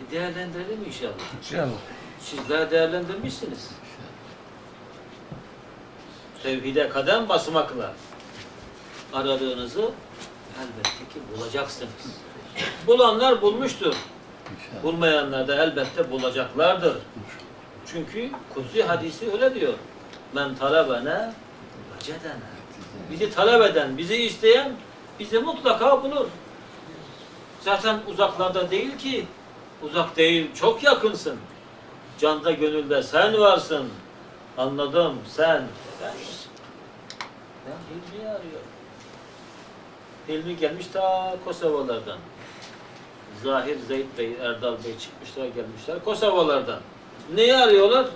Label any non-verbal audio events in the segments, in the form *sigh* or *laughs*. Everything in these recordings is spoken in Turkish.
E, değerlendirelim inşallah. İnşallah. Sizler değerlendirmişsiniz. Tevhide kadem basmakla aradığınızı elbette ki bulacaksınız. Bulanlar bulmuştur. Bulmayanlar da elbette bulacaklardır. Çünkü Kutsi hadisi öyle diyor. Men talebene vecedene. Bizi talep eden, bizi isteyen bizi mutlaka bulur. Zaten uzaklarda değil ki. Uzak değil, çok yakınsın. Canda gönülde sen varsın. Anladım, sen. Ben, ben Hilmi'yi arıyorum. Hilmi gelmiş ta Kosovalardan. Zahir Zeyd Bey, Erdal Bey çıkmışlar gelmişler Kosovalardan. Neyi arıyorlar?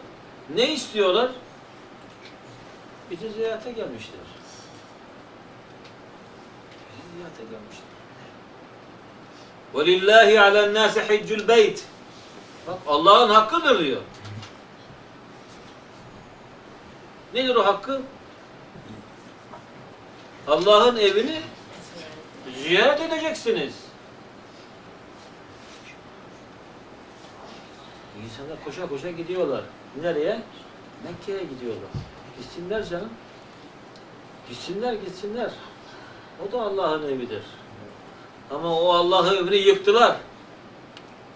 Ne istiyorlar? Bizi ziyarete gelmişler. Bizi ziyarete gelmişler. وَلِلَّهِ عَلَى النَّاسِ حِجُّ الْبَيْتِ Bak Allah'ın hakkıdır diyor. Nedir o hakkı? Allah'ın evini ziyaret edeceksiniz. İnsanlar koşa koşa gidiyorlar. Nereye? Mekke'ye gidiyorlar. Gitsinler canım. Gitsinler gitsinler. O da Allah'ın evidir. Ama o Allah'ın evini yıktılar.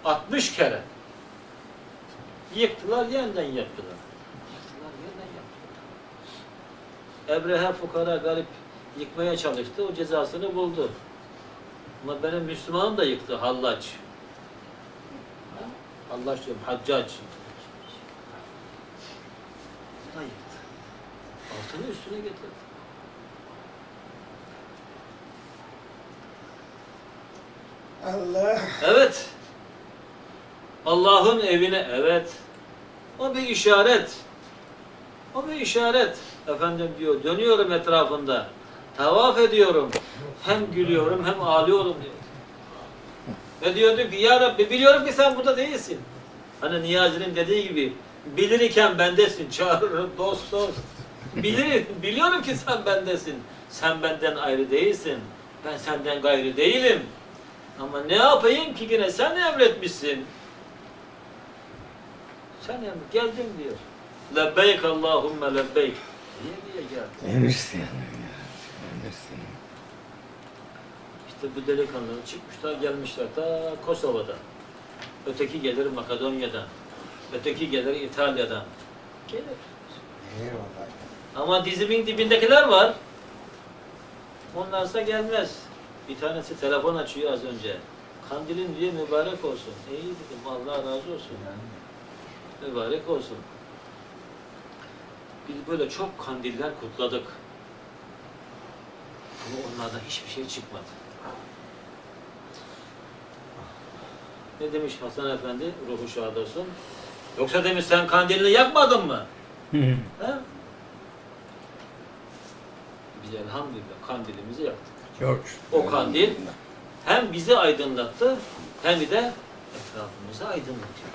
60 kere. Yıktılar, yeniden yaptılar. Yıktılar, yeniden yaptılar. Ebrehe fukara garip yıkmaya çalıştı. O cezasını buldu. Ama benim Müslümanım da yıktı. Hallaç. Ha? Hallaç diyorum. Haccac. O da yıktı. Altını üstüne getirdi. Allah. Evet. Allah'ın evine evet. O bir işaret. O bir işaret. Efendim diyor dönüyorum etrafında. Tavaf ediyorum. Hem gülüyorum hem ağlıyorum diyor. Ve diyordu ki ya Rabbi biliyorum ki sen burada değilsin. Hani Niyazi'nin dediği gibi bilir iken bendesin. Çağırırım dost dost. Bilirim, biliyorum ki sen bendesin. Sen benden ayrı değilsin. Ben senden gayrı değilim. Ama ne yapayım ki yine sen emretmişsin. Sen emret, geldim diyor. Lebbeyk Allahümme lebbeyk. Diye diye geldi. En isteyen. İşte bu delikanlılar çıkmışlar gelmişler ta Kosova'dan. Öteki gelir Makedonya'dan. Öteki gelir İtalya'dan. Gelir. Eyvallah. Ama dizimin dibindekiler var. Onlarsa gelmez. Bir tanesi telefon açıyor az önce. Kandilin diye mübarek olsun. İyi dedim Allah razı olsun. Mübarek olsun. Biz böyle çok kandiller kutladık. Ama onlardan hiçbir şey çıkmadı. Ne demiş Hasan Efendi? Ruhu şad olsun. Yoksa demiş sen kandilini yakmadın mı? Hı. He? Biz elhamdülillah kandilimizi yaktık. Çok. O kandil hem bizi aydınlattı hem de etrafımızı aydınlatıyor.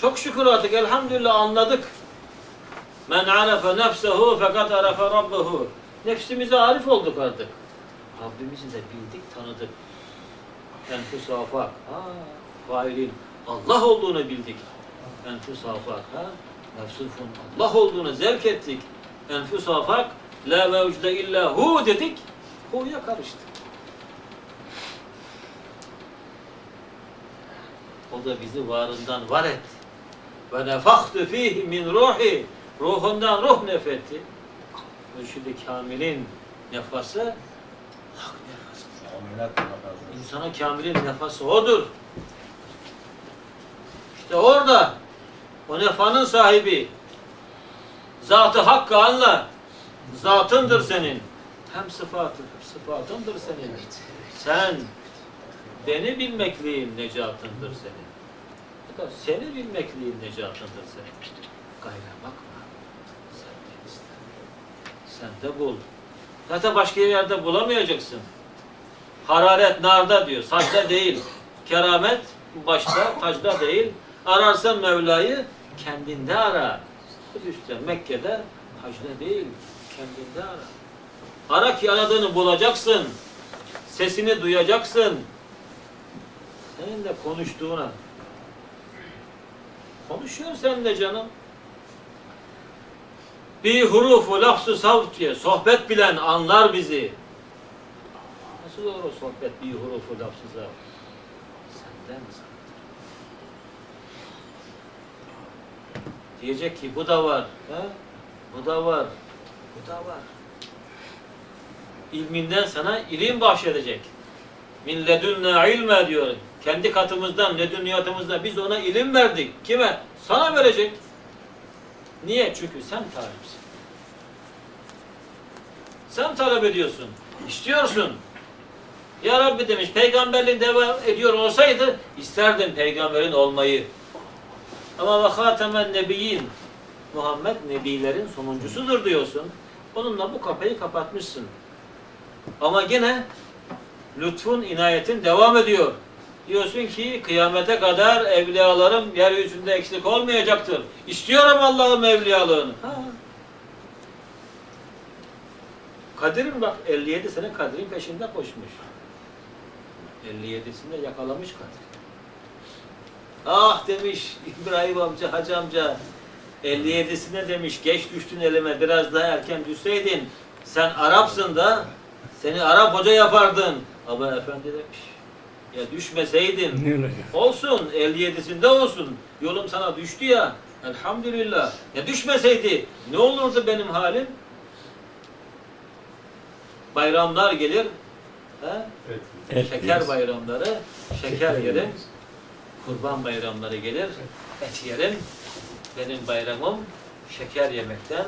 Çok şükür artık elhamdülillah anladık. Men arefe nefsehu fakat arefe rabbehu. Nefsimize arif olduk artık. Rabbimizi de bildik, tanıdık. Enfus afak. Ha, failin Allah olduğunu bildik. Enfus afak. Ha, nefsufun Allah olduğunu zevk ettik. Enfus afak. La mevcude illa hu dedik. Hu'ya karıştık. O da bizi varından var etti. Ve nefaktu fihi min ruhi. Ruhundan ruh nefetti. Mürşid-i Kamil'in nefası hak nefası. İnsana kamilin nefası odur. İşte orada o nefanın sahibi zatı hakkı anla. Zatındır senin. Hem sıfatı, sıfatındır senin. Sen beni bilmekliğin necatındır senin. Seni bilmekliğin necatındır senin. Gayra bakma. Sen de iste. Sen de bul. Zaten başka yerde bulamayacaksın. Hararet narda diyor. Saçta değil. Keramet başta, tacda değil. Ararsan Mevla'yı kendinde ara. Kudüs'te, Mekke'de, hacda değil. Kendinde ara. Ara ki aradığını bulacaksın. sesini duyacaksın. Senin de konuştuğuna. Konuşuyor sen de canım. Bir hurufu lafzu savt diye sohbet bilen anlar bizi. Nasıl o sohbet bir hurufu lafzu savt? Senden zaten. Diyecek ki bu da var. He? Bu da var. Bu da var. İlminden sana ilim bahşedecek. Min ledünne ilme diyor. Kendi katımızdan, ledünniyatımızdan biz ona ilim verdik. Kime? Sana verecek. Niye? Çünkü sen talipsin. Sen talep ediyorsun. istiyorsun. Ya Rabbi demiş, peygamberliğin devam ediyor olsaydı isterdim peygamberin olmayı. Ama ve hatemen nebiyyin. Muhammed nebilerin sonuncusudur diyorsun. Onunla bu kapıyı kapatmışsın. Ama gene lütfun, inayetin devam ediyor. Diyorsun ki kıyamete kadar evliyalarım yeryüzünde eksik olmayacaktır. İstiyorum Allah'ım evliyalığını. Kadir'in bak 57 sene Kadir'in peşinde koşmuş. 57'sinde yakalamış Kadir. Ah demiş İbrahim amca, hacı amca. 57'sine demiş geç düştün elime biraz daha erken düşseydin sen Arapsın da seni Arap hoca yapardın. Ama efendi demiş ya düşmeseydin Ne olacak? olsun 57'sinde olsun yolum sana düştü ya elhamdülillah ya düşmeseydi ne olurdu benim halim? Bayramlar gelir he? Et şeker bayramları şeker yerim kurban bayramları gelir et yerim benim bayramım şeker yemekten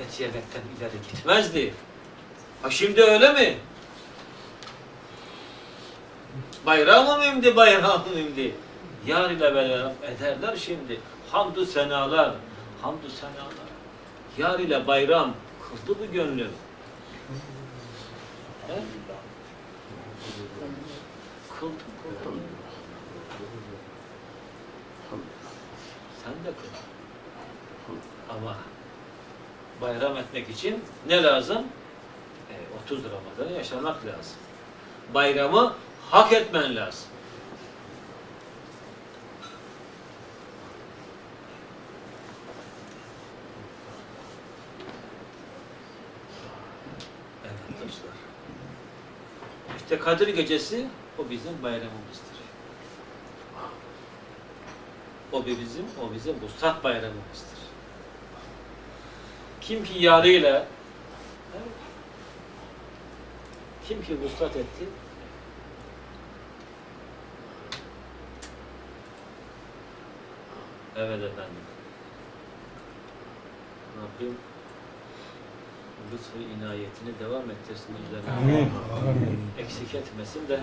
et yemekten ileri gitmezdi. Ha şimdi öyle mi? Bayramım imdi, bayramım imdi. Yar ile beraber ederler şimdi. Hamdü senalar, hamdü senalar. Yar ile bayram kıldı bu gönlüm. He? Kıldı, kıldı. Sen de kıl. Ama bayram etmek için ne lazım? E, 30 Ramazan'ı yaşamak lazım. Bayramı hak etmen lazım. Evet dostlar. İşte Kadir Gecesi o bizim bayramımızdır. O bizim, o bizim Vuslat bayramımızdır. Kim ki yarıyla kim ki vuslat etti Evet efendim. Rabbim lütfu inayetini devam ettirsin üzerine. Amin. Eksik etmesin de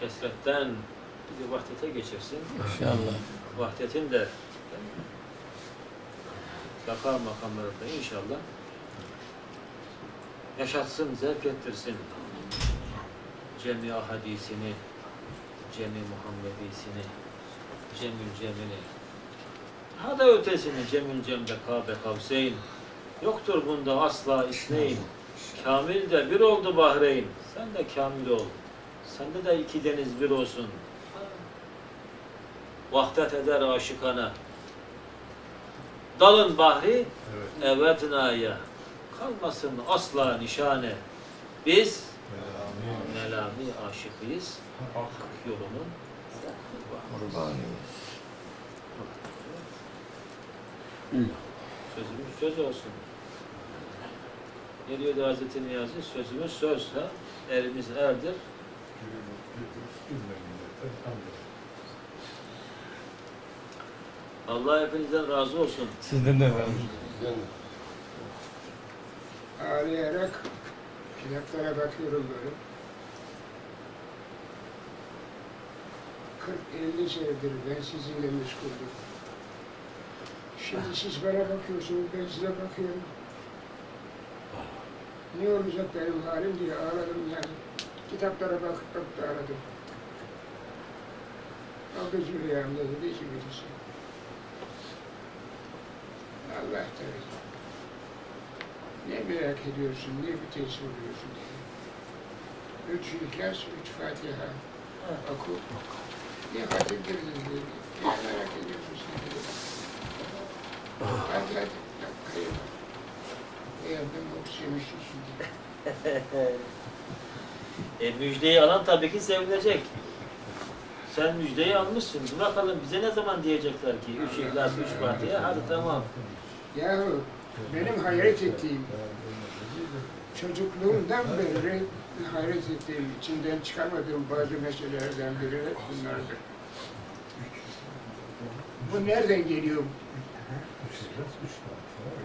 kesretten bizi vahdete geçirsin. İnşallah. Vahdetin de Baka makamlarında inşallah yaşatsın, zevk ettirsin. Cemi hadisini, Cemi Muhammedisini, Cemül Cemini. Ha da ötesini Cemül Cem'de Kabe Kavseyn. Yoktur bunda asla isneyn. Kamil de bir oldu Bahreyn. Sen de kamil ol. Sende de iki deniz bir olsun. Vahdet eder aşıkana. Dalın bahri evet naya. Kalmasın asla nişane. Biz melami aşıkıyız. Hak yolunun Kurbanıyız. Sözümüz söz olsun. Ne diyordu Hazreti Niyazi? Sözümüz söz. Ha? Elimiz erdir. Allah hepinizden razı olsun. Sizden de efendim. Ağlayarak kitaplara bakıyorum böyle. 40-50 senedir ben sizinle meşguldüm. Şimdi siz bana bakıyorsunuz, ben size bakıyorum. Ne olacak benim halim diye ağladım yani. Kitaplara bakıp bakıp da ağladım. Göz rüyamda dedi ki birisi. Teala. Ne merak ediyorsun, ne bir tesir oluyorsun diye. Üç İhlas, üç Fatiha Ha. oku. Bir hatim dedi. Ne merak ediyorsun sen dedi. Hadi hadi. Kıyma. Beğendim okşamıştı şimdi. *laughs* E, müjdeyi alan tabii ki sevinecek. Sen müjdeyi almışsın. Bakalım bize ne zaman diyecekler ki? Üç ihlas, üç fatiha. Hadi tamam. Yahu benim hayret ettiğim, çocukluğumdan beri hayret ettiğim, içinden çıkamadığım bazı meselelerden biri bunlardır. Bu nereden geliyor?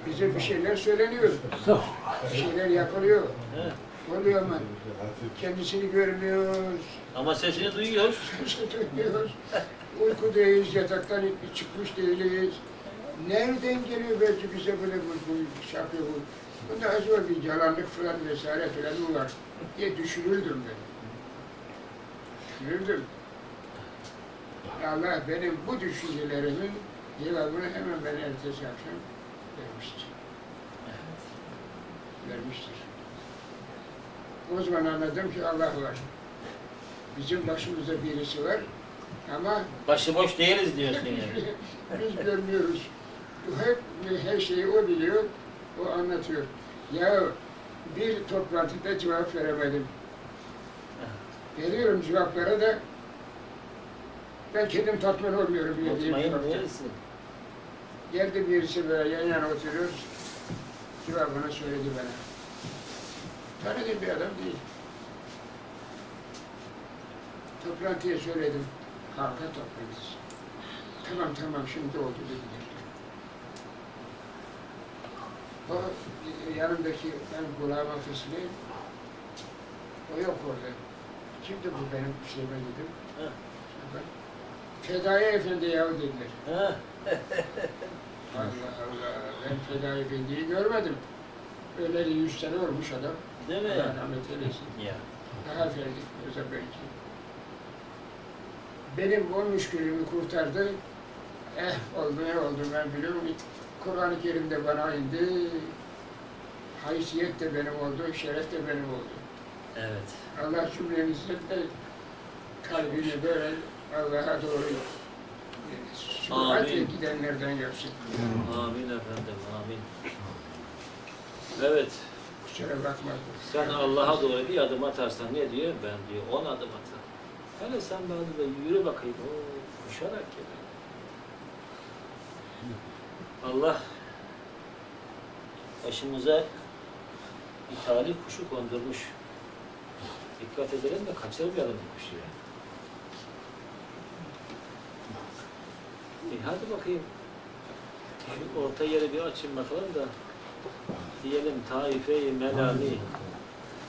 Bize bir şeyler söyleniyor, bir şeyler yapılıyor, oluyor ama kendisini görmüyoruz, Ama sesini duyuyoruz. duymuyoruz, uykudayız, yataktan çıkmış değiliz. Nereden geliyor belki bize böyle bu, bu şey yapıyor bu. Bunda acaba bir yalanlık falan vesaire falan var diye düşünürdüm ben. Düşünürdüm. Allah benim bu düşüncelerimin cevabını hemen ben ertesi akşam vermiştir. Vermiştir. O zaman anladım ki Allah var. Bizim başımızda birisi var ama Başıboş değiliz diyorsun yani. *laughs* biz görmüyoruz. Hep her şeyi o biliyor, o anlatıyor. Ya bir toplantıda cevap veremedim. Veriyorum cevaplara da ben kendim tatmin olmuyorum Unutmayın neresi? Geldi birisi böyle yan yana oturuyoruz. Cevabını söyledi bana. Tanıdığım bir adam değil. Toplantıya söyledim. Halka toplantısı. Tamam tamam şimdi oldu dediler. O e, yanımdaki benim kulağıma fısılayım. O yok orada. Kimdi bu benim şeyime dedim. Ben, Fedai Efendi yahu dediler. *laughs* Allah Allah, ben Fedai Efendi'yi görmedim. Öyle yüz sene olmuş adam. Değil mi? Allah rahmet eylesin. Ya. Daha verdik Mirza belki. Benim o müşkülümü kurtardı. Eh oldu ne oldu ben biliyorum. Kur'an-ı Kerim'de bana indi. Haysiyet de benim oldu, şeref de benim oldu. Evet. Allah cümlemizin de kalbini böyle Allah'a doğru süratle gidenlerden yapsın. Amin efendim. Amin. Evet. Kusura bakma. Sen Allah'a doğru bir adım atarsan ne diyor? Ben diyor on adım atarım. Hele sen da yürü bakayım. Oo, koşarak gel. Allah başımıza bir talih kuşu kondurmuş. Dikkat edelim de kaçırmayalım bu kuşu ya. E hadi bakayım. Şu orta yeri bir açın bakalım da diyelim taife-i melami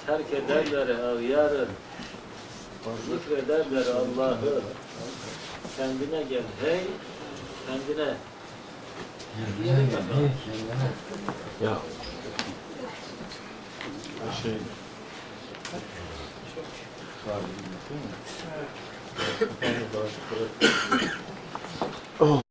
terk ederler avyarı zikrederler Allah'ı kendine gel hey kendine. Ya. Şey. Sahibi değil mi?